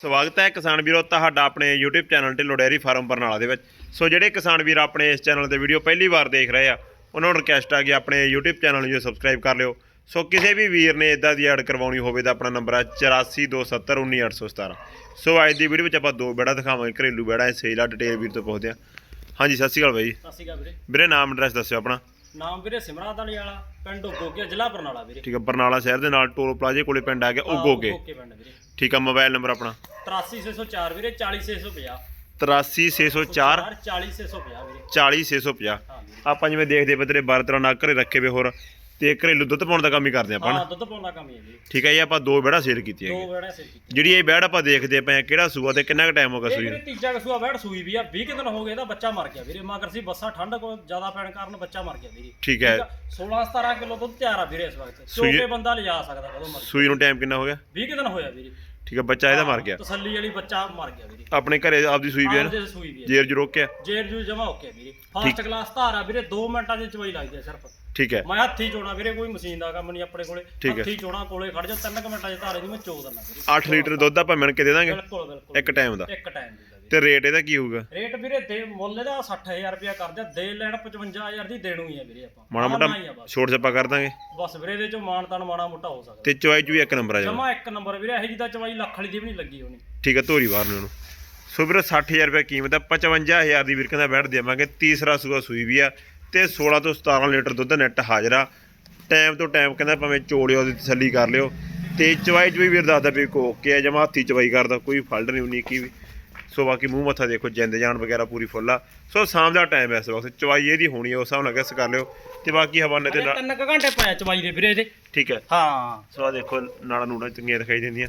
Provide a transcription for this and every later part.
ਸਵਾਗਤ ਹੈ ਕਿਸਾਨ ਵੀਰੋ ਤੁਹਾਡਾ ਆਪਣੇ YouTube channel Dhillon dairy farm Barnala ਦੇ ਵਿੱਚ। ਸੋ ਜਿਹੜੇ ਕਿਸਾਨ ਵੀਰ ਆਪਣੇ ਇਸ ਚੈਨਲ ਤੇ ਵੀਡੀਓ ਪਹਿਲੀ ਵਾਰ ਦੇਖ ਰਹੇ ਆ ਉਹਨਾਂ ਨੂੰ ਰਿਕਵੈਸਟ ਆ ਕਿ ਆਪਣੇ YouTube ਚੈਨਲ ਨੂੰ ਸਬਸਕ੍ਰਾਈਬ ਕਰ ਲਿਓ। ਸੋ ਕਿਸੇ ਵੀ ਵੀਰ ਨੇ ਇਦਾਂ ਦੀ ਐਡ ਕਰਵਾਉਣੀ ਹੋਵੇ ਤਾਂ ਆਪਣਾ ਨੰਬਰ ਹੈ 8427191817 ਸੋ ਅੱਜ ਦੀ ਵੀਡੀਓ ਵਿੱਚ ਆਪਾਂ ਦੋ ਬੇੜਾ ਦਿਖਾਵਾਂਗੇ ਘਰੇਲੂ ਬੇੜਾ ਹੈ ਸੇਲਾ ਡਿਟੇਲ ਵੀਰ ਤੋਂ ਪੁੱਛਦੇ ਆ। ਹਾਂਜੀ ਸਤਿ ਸ਼੍ਰੀ ਅਕਾਲ ਬਾਈ। ਸਤਿ ਸ਼੍ਰੀ ਅਕਾਲ ਵੀਰੇ। ਵੀਰੇ ਨਾਮ ਐਡਰੈਸ ਦੱਸਿਓ ਆਪਣਾ। ਨਾਮ ਵੀਰੇ ਸਿਮਰਾਤ ਵਾਲੀ ਵਾਲਾ ਪਿੰਡ ਗੋਗਿਆ ਜ਼ਿਲ੍ਹਾ ਬਰਨਾਲਾ ਵੀਰੇ। ਠੀਕ ਹੈ ਬਰਨਾਲਾ ਸ਼ਹਿਰ ਦੇ ਨਾਲ ਟੋਲ ਪਲਾਜ਼ੇ ਕੋਲੇ ਪਿੰਡ ਆ ਗਿਆ ਉਗੋਗੇ ਗੋਗੇ। ਪਿੰਡ ਵੀਰੇ। ਠੀਕ ਹੈ ਮੋਬਾਈਲ ਨੰਬਰ ਆਪਣਾ। 83604 ਵੀਰੇ 40650 83604 40650 ਵੀਰੇ। 40650 ਹਾਂ ਵੀਰੇ। ਆਪਾਂ ਜਿਵੇਂ ਦੇਖਦੇ ਪਏ ਤੇਰੇ 12 ਤਰ੍ਹਾਂ ਨਾਲ ਘਰੇ ਰੱਖੇ ਵੇ ਹੋਰ। ਤੇ ਘਰੇਲੂ ਦੁੱਧ ਪਾਉਣ ਦਾ ਕੰਮ ਹੀ ਕਰਦੇ ਆਪਾਂ ਨਾ ਹਾਂ ਦੁੱਧ ਪਾਉਣ ਦਾ ਕੰਮ ਹੀ ਹੈ ਵੀਰੇ ਠੀਕ ਹੈ ਜੀ ਆਪਾਂ ਦੋ ਬੈੜਾ ਸੇਲ ਕੀਤੀ ਦੋ ਹੈਗੀ ਵੇੜਾ ਸਿਰ ਕੀਤੀ ਜਿਹੜੀ ਇਹ ਬੈੜ ਆਪਾਂ ਦੇਖਦੇ ਪਏ ਆ ਕਿਹੜਾ ਸੂਆ ਤੇ ਕਿੰਨਾ ਕੁ ਟਾਈਮ ਹੋ ਗਿਆ ਇਹ ਸੂਈ ਵੀਰੇ ਨੂੰ? ਤੀਜਾ ਕਸੂਆ ਬੈਠ ਸੂਈ ਵੀ ਆ 20 ਕੁ ਦਿਨ ਹੋ ਗਏ ਇਹਦਾ ਬੱਚਾ ਮਰ ਗਿਆ ਵੀਰੇ। ਮਗਰ ਸੀ ਬੱਸਾਂ ਠੰਡ ਕੋ ਜ਼ਿਆਦਾ ਪੈਣ ਕਾਰਨ ਬੱਚਾ ਮਰ ਗਿਆ ਵੀਰੇ। ਠੀਕ ਹੈ। 16 17 ਕਿਲੋ ਦੁੱਧ ਤਿਆਰ ਆ ਵੀਰੇ ਇਸ ਵਕਤ। ਸੂਈ- ਚੋਕੇ ਬੰਦਾ ਲਿਜਾ ਸਕਦਾ ਕਦੋਂ ਮਰ ਸੂਈ ਨੂੰ ਟਾਈਮ ਕਿੰਨਾ ਹੋ ਗਿਆ? 20 ਕੁ ਦਿਨ ਹੋਇਆ ਵੀਰੇ। ਠੀਕ ਹੈ ਬੱਚਾ ਇਹਦਾ ਮਰ ਗਿਆ। ਤਸੱਲੀ ਵਾਲੀ ਬੱਚਾ ਮਰ ਗਿਆ ਵੀਰੇ। ਆਪਣੇ ਘਰੇ ਆਪਦੀ ਸੂਈ ਵੀ ਹੈ ਨਾ? ਆਪਦੇ ਸੂਈ ਵੀ ਆ ਜੇਰ ਜੂ ਰੋਕਿਆ ਜੇਰ ਜੂ ਜਮਾ ਓਕੇ ਵੀਰੇ। ਫਾਸਟ ਕਲਾਸ ਧਾਰ ਵੀਰੇ 2 ਮਿੰਟਾਂ ਦੀ ਚਵਾਈ ਲੱਗਦੀ ਆ ਸਿਰਫ। ਠੀਕ ਹੈ। ਮੈਂ ਹੱਥੀ ਚੋਣਾ ਵੀਰੇ ਕੋਈ ਮਸ਼ੀਨ ਦਾ ਕੰਮ ਨਹੀਂ ਆਪਣੇ ਕੋਲੇ। ਠੀਕ ਹੈ। ਹੱਥੀ ਚੋਣਾ ਕੋਲੇ ਖੜ ਜਾ 3 ਮਿੰਟਾਂ ਦੀ ਧਾਰੇ ਦੀ ਮੈਂ ਚੋ ਦਿੰਦਾ ਵੀਰੇ। 8 ਲੀਟਰ ਦੁੱਧ ਆਪਾਂ ਮਿਣ ਕੇ ਦੇ ਦਾਂਗੇ। ਬਿਲਕੁਲ ਬਿਲਕੁਲ। ਇੱਕ ਟਾਈਮ ਦਾ। ਇੱਕ ਟਾਈਮ ਦੀ ਦਾ ਵੀਰੇ। ਤੇ ਰੇਟ ਇਹਦਾ ਕੀ ਹੋਊਗਾ? ਰੇਟ ਵੀਰੇ ਦੇ ਮੁੱਲ ਇਹਦਾ 60000 ਰੁਪਇਆ ਕਰਦੇ ਆ ਦੇ ਲੈਣ 55000 ਦੀ ਦੇਣੂ ਹੀ ਆ ਵੀਰੇ ਆਪਾਂ। ਮਾੜਾ ਮੋਟਾ ਨਾ ਹੀ ਆ ਬਸ। ਛੋਟ ਛੱਪਾ ਕਰ ਦਾਂਗੇ। ਬਸ ਵੀਰੇ ਦੇ ਚੋਂ ਮਾਨ ਤਾਨ ਮਾੜਾ ਮੋਟਾ ਹੋ ਸਕਦਾ। ਤੇ ਚੁਆਈ ਚੂ ਇੱਕ ਨੰਬਰ ਆ ਜਾਊਗਾ। ਜਮਾ ਇੱਕ ਨੰਬਰ ਵੀਰੇ ਇਹੋ ਜਿਹੀ ਤਾਂ ਚਵਾਈ ਲੱਖ ਵਾਲੀ ਦੀ ਵੀ ਨਹੀਂ ਲੱਗੀ ਹੋਣੀ। ਠੀਕ ਹੈ ਧੋਰੀ ਬਾਹਰ ਨੂੰ ਉਹਨੂੰ ਸੋ ਵੀਰੇ 60000 ਰੁਪਏ ਕੀਮਤ ਹੈ 55000 ਦੀ ਵੀਰ ਕਹਿੰਦਾ ਬੈਠ ਦੇਵਾਂਗੇ ਤੀਸਰਾ ਸੂਆ ਸੂਈ ਵੀ ਆ। ਤੇ 16 ਤੋਂ 17 ਲੀਟਰ ਦੁੱਧ ਨੈਟ ਹਾਜ਼ਰਾ ਟਾਈਮ ਤੋਂ ਟਾਈਮ ਕਹਿੰਦਾ ਭਾਵੇਂ ਚੋੜਿਓ ਦੀ ਤਸੱਲੀ ਕਰ ਲਿਓ। ਤੇ ਚਵਾਈ ਚ ਵੀ ਵੀਰ ਦੱਸਦਾ ਵੀ ਕੋ ਕੇ ਆ ਜਮਾ ਹੱਥੀ ਚਵਾਈ ਕਰਦਾ ਕੋਈ ਫਲਟ ਨਹੀਂ ਉਨੀ ਕੀ ਵੀ ਸੋ ਬਾਕੀ ਮੂੰਹ ਮੱਥਾ ਦੇਖੋ ਜਿੰਦ ਜਾਨ ਵਗੈਰਾ ਪੂਰੀ ਫੁੱਲ ਆ। ਸੋ ਸ਼ਾਮ ਦਾ ਟਾਈਮ ਹੈ ਇਸ ਵਕਤ ਚਵਾਈ ਇਹਦੀ ਹੋਣੀ ਹੈ ਉਸ ਹਿਸਾਬ ਨਾਲ ਗੈਸ ਕਰ ਲਿਓ। ਤੇ ਬਾਕੀ ਹਵਾਨੇ ਤੇ ਨਾਲ ਤਿੰਨ ਕੁ ਘੰਟੇ ਪਾਇਆ ਚਵਾਈ ਦੇ ਵੀਰੇ ਇਹਦੇ ਠੀਕ ਹੈ। ਹਾਂ। ਸੋ ਆਹ ਦੇਖੋ ਨਾੜਾ ਨੂੜਾ ਚੰਗੀਆਂ ਦਿਖਾਈ ਦਿੰਦੀਆਂ।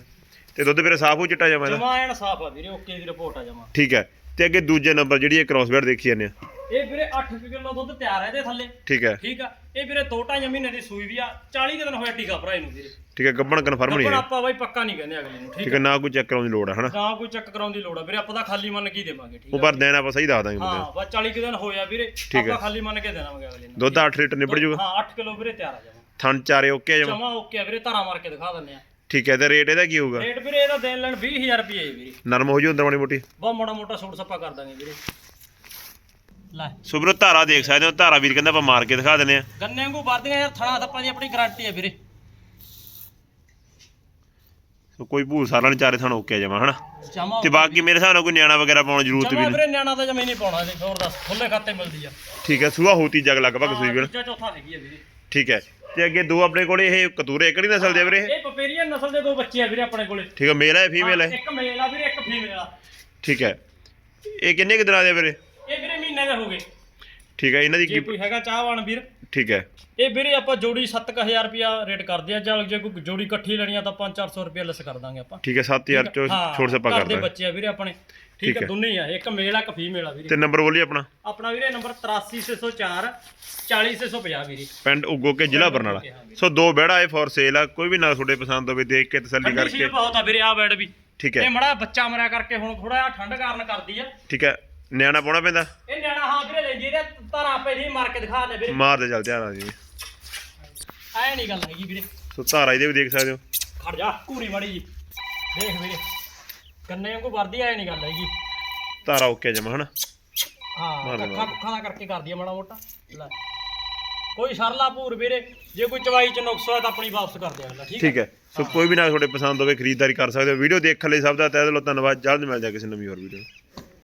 ਤੇ ਦੁੱਧ ਵੀਰੇ ਸਾਫ਼ ਹੋ ਚਿੱਟਾ ਜਮਾ ਇਹਦਾ ਜਮਾ ਐਨ ਸਾਫ਼ ਆ ਵੀਰੇ ਓਕੇ ਦੀ ਰਿਪੋਰਟ ਆ ਜਮਾ। ਠੀਕ ਹੈ। ਤੇ ਅੱਗੇ ਦੂਜੇ ਨੰਬਰ ਜਿਹੜੀ ਇਹ ਕ੍ਰੋਸਬੈਡ ਦੇਖੀ ਜਾਂਦੇ ਆ। ਇਹ ਵੀਰੇ 8 ਕਿਲੋ ਦੁੱਧ ਤਿਆਰ ਹੈ ਇਹਦੇ ਥੱਲੇ। ਠੀਕ ਹੈ। ਠੀਕ ਆ। ਇਹ ਵੀਰੇ 2.5 ਮਹੀਨੇ ਦੀ ਸੂਈ ਵੀ ਆ। 40 ਕੁ ਦਿਨ ਹੋਇਆ ਟੀਕਾ ਭਰਾ ਇਹਨੂੰ ਵੀਰੇ। ਠੀਕ ਹੈ ਗੱਬਣ ਕਨਫਰਮ ਨਹੀਂ ਹੈ ਆਪਾਂ ਬਾਈ ਪੱਕਾ ਨਹੀਂ ਕਹਿੰਦੇ ਅਗਲੇ ਨੂੰ ਠੀਕ ਹੈ ਨਾ ਕੋਈ ਚੈੱਕ ਕਰਾਉਣ ਦੀ ਲੋੜ ਹੈ ਹਨਾ? ਨਾ ਕੋਈ ਚੈੱਕ ਕਰਾਉਣ ਦੀ ਲੋੜ ਆ। ਵੀਰੇ ਆਪਾਂ ਤਾਂ ਖਾਲੀ ਮੰਨ ਕੇ ਹੀ ਦੇਵਾਂਗੇ ਠੀਕ ਉਹ ਆ। ਪਰ ਦੇਣਾ ਆਪਾਂ ਸਹੀ ਦੱਸ ਦਾਂਗੇ। ਹਾਂ ਬਸ 40 ਕੁ ਦਿਨ ਹੋਇਆ ਵੀਰੇ। ਹੈ। ਆਪਾਂ ਖਾਲੀ ਮੰਨ ਕੇ ਦੇਵਾਂਗੇ ਅਗਲੇ ਨੂੰ। ਦੁੱਧ 8 ਲੀਟਰ ਨਿਬੜ ਜੂਗਾ। ਹਾਂ 8 ਕਿਲੋ ਵੀਰੇ ਤਿਆਰ ਆ ਜਾਵਾਂ ਥਣ ਚਾਰੇ ਓਕੇ ਆ ਜਮਾ? ਜਮਾ ਓਕੇ ਆ ਵੀਰੇ ਧਾਰਾ ਮਾਰ ਕੇ ਦਿਖਾ ਦਿੰਦੇ ਆ। ਠੀਕ ਹੈ ਤੇ ਰੇਟ ਇਹਦਾ ਕੀ ਹੋਊਗਾ? ਰੇਟ ਵੀਰੇ ਇਹਦਾ ਦੇਣ ਲੈਣ 20000 ਰੁਪਏ ਹੈ ਵੀਰੇ। ਨਰਮ ਹੋ ਜੂ ਅੰਦਰ ਮਾੜੀ ਮੋਟੀ। ਬਹੁਤ ਮੋਟਾ ਮੋਟਾ ਸੂਟ ਸੱਪਾ ਕਰ ਦਾਂਗੇ ਵੀਰੇ। ਲੈ। ਸੁਬਰੋ ਧਾਰਾ ਦੇਖ ਸਕਦੇ ਹੋ ਧਾਰਾ ਵੀਰ ਕਹਿੰਦਾ ਆਪਾਂ ਮਾਰ ਕੇ ਦਿਖਾ ਦਿੰਦੇ ਆ ਗੰਨੇ ਵਾਂਗੂ ਵਰਦੀਆਂ ਯਾਰ ਥਣਾ ਥੱਪਾਂ ਦੀ ਆਪਣੀ ਗਾਰੰਟੀ ਹੈ ਵੀਰੇ। ਸੋ ਕੋਈ ਭੂਲ ਸਾਰਾ ਨਹੀਂ ਚਾਰੇ ਥਣ ਓਕੇ ਜਮਾ ਹਨਾ? ਜਮਾ ਤੇ ਬਾਕੀ ਮੇਰੇ ਹਿਸਾਬ ਨਾਲ ਕੋਈ ਨਿਆਣਾ ਵਗੈਰਾ ਪਾਉਣ ਦੀ ਜ਼ਰੂਰਤ ਵੀ ਜਮਾ ਨਹੀਂ। ਵੀਰੇ ਨਿਆਣਾ ਤਾਂ ਜਮੇ ਨਹੀਂ ਪਾਉਣਾ ਇਹਦੇ ਹੋਰ ਦੱਸ ਖੁੱਲੇ ਖਾਤੇ ਮਿਲਦੀ ਆ। ਠੀਕ ਹੈ ਸੂਆ ਹੋਤੀ ਜਗ ਲਗਭਗ ਸੂਈ ਚੌਥਾ ਹੈਗੀ ਆ ਵੀਰੇ। ਠੀਕ ਹੈ ਤੇ ਅੱਗੇ ਦੋ ਆਪਣੇ ਕੋਲੇ ਇਹ ਕਤੂਰੇ ਕਿਹੜੀ ਨਸਲ ਦੇ ਵੀਰੇ? ਇਹ? ਇਹ ਪਪੇਰੀਅਨ ਨਸਲ ਦੇ ਦੋ ਬੱਚੇ ਆ ਵੀਰੇ ਆਪਣੇ ਕੋਲੇ। ਠੀਕ ਹੈ ਮੇਲ ਹੈ ਫੀਮੇਲ ਹੈ ਇੱਕ ਮੇਲ ਆ ਵੀਰੇ ਇੱਕ ਫੀਮੇਲ ਆ। ਠੀਕ ਹੈ ਇਹ ਕਿੰਨੇ ਕੁ ਦਿਨਾਂ ਦੇ ਆ ਵੀਰੇ? ਮਹੀਨੇ ਦੇ ਹੋ ਗਏ? ਠੀਕ ਹੈ ਇਹਨਾਂ ਦੀ ਜੇ ਕੀ ਕੋਈ ਹੈਗਾ ਚਾਹਵਾਨ ਵੀਰ। ਠੀਕ ਹੈ। ਇਹ ਵੀਰੇ ਆਪਾਂ ਜੋੜੀ 7000 ਰੁਪਿਆ ਰੇਟ ਕਰਦੇ ਆ ਜਾਂ ਜੇ ਕੋਈ ਜੋੜੀ ਇਕੱਠੀ ਲੈਣੀ ਆ ਤਾਂ 5-400 ਰੁਪਿਆ ਲੈਸ ਕਰ ਦਾਂਗੇ ਆਪਾਂ। ਠੀਕ ਹੈ 7000 ਚੋਂ ਹਾਂ, ਛੋੜ ਸਪਾ ਘਰ ਦੇ ਬੱਚੇ ਆ ਵੀਰੇ ਆਪਣੇ। ਠੀਕ ਠੀਕ ਹੈ। ਹੈ। ਦੋਨੇ ਹੀ ਆ ਇੱਕ ਮੇਲ ਆ ਇੱਕ ਫੀਮੇਲ ਆ ਵੀਰੇ। ਤੇ ਨੰਬਰ ਬੋਲੀ ਆਪਣਾ? ਆਪਣਾ ਵੀਰੇ ਨੰਬਰ 83604 40650 ਵੀਰੇ। ਪਿੰਡ ਉਗੋ ਕੇ ਜ਼ਿਲ੍ਹਾ ਬਰਨਾਲਾ। ਸੋ ਦੋ ਬਹਿੜਾ ਇਹ ਫੋਰ ਸੇਲ ਆ ਕੋਈ ਵੀ ਨਾ ਤੁਹਾਡੇ ਪਸੰਦ ਹੋਵੇ ਦੇਖ ਕੇ ਤਸੱਲੀ ਠੰਡੀ ਕਰਕੇ। ਸੀਲ ਬਹੁਤ ਆ ਵੀਰੇ ਆ ਬੈਡ ਵੀ। ਠੀਕ ਹੈ। ਇਹ ਮੜਾ ਬੱਚਾ ਮਰਿਆ ਕਰਕੇ ਹੁਣ ਥੋੜਾ ਜਿਹਾ ਠੰਡ ਕਾਰਨ ਕਰਦੀ ਆ। ਠੀਕ ਹੈ। ਨਿਆਣਾ ਪਾਉਣਾ ਪੈਂਦਾ? ਇਹ ਨਿਆਣਾ ਹਾਂ ਵੀਰੇ ਲੈ ਜੀ ਇਹਦੇ ਤਾਰਾ ਆਪੇ ਮਾਰ ਕੇ ਦਿਖਾ ਦੇ ਵੀਰੇ। ਮਾਰ ਦੇ ਚੱਲ ਧਿਆਨ ਨਾਲ ਜੀ। ਐ ਨਹੀਂ ਗੱਲ ਹੈਗੀ ਵੀਰੇ। ਸੋ ਧਾਰਾ ਇਹਦੇ ਵੀ ਦੇਖ ਸਕਦੇ ਹੋ। ਖੜ ਜਾ ਘੂਰੀ ਮੜੀ ਜੀ। ਦੇਖ ਵੀਰੇ ਕੰਨੇ ਵਾਂਗੂ ਵਰਦੀ ਐ ਨਹੀਂ ਗੱਲ ਹੈਗੀ। ਧਾਰਾ ਓਕੇ ਜਮਾ ਹਨਾ? ਹਾਂ ਮਾਰ ਦੇ, ਕੱਖਾ ਕੁੱਖਾਂ ਦਾ ਕਰਕੇ ਕਰਦੀ ਆ ਮਾੜਾ ਮੋਟਾ। ਲੈ। ਕੋਈ ਸਰਲਾ ਭੂਰ ਵੀਰੇ ਜੇ ਕੋਈ ਚਵਾਈ ਚ ਨੁਕਸ ਹੋਇਆ ਤਾਂ ਆਪਣੀ ਵਾਪਸ ਕਰ ਦਿਆ ਅਗਲਾ ਠੀਕ ਹੈ? ਠੀਕ ਹੈ। ਸੋ ਕੋਈ ਵੀ ਨਾ ਤੁਹਾਡੇ ਪਸੰਦ ਹੋਵੇ ਖਰੀਦਦਾਰੀ ਕਰ ਸਕਦੇ ਹੋ। ਵੀਡੀਓ ਦੇਖਣ ਲਈ ਸਭ ਦਾ ਤਹਿ ਦਿਲੋਂ ਧੰਨਵਾਦ। ਜਲਦ ਮਿਲ ਜਾ ਕਿਸੇ ਨਵੀਂ ਹੋਰ ਵੀਡੀਓ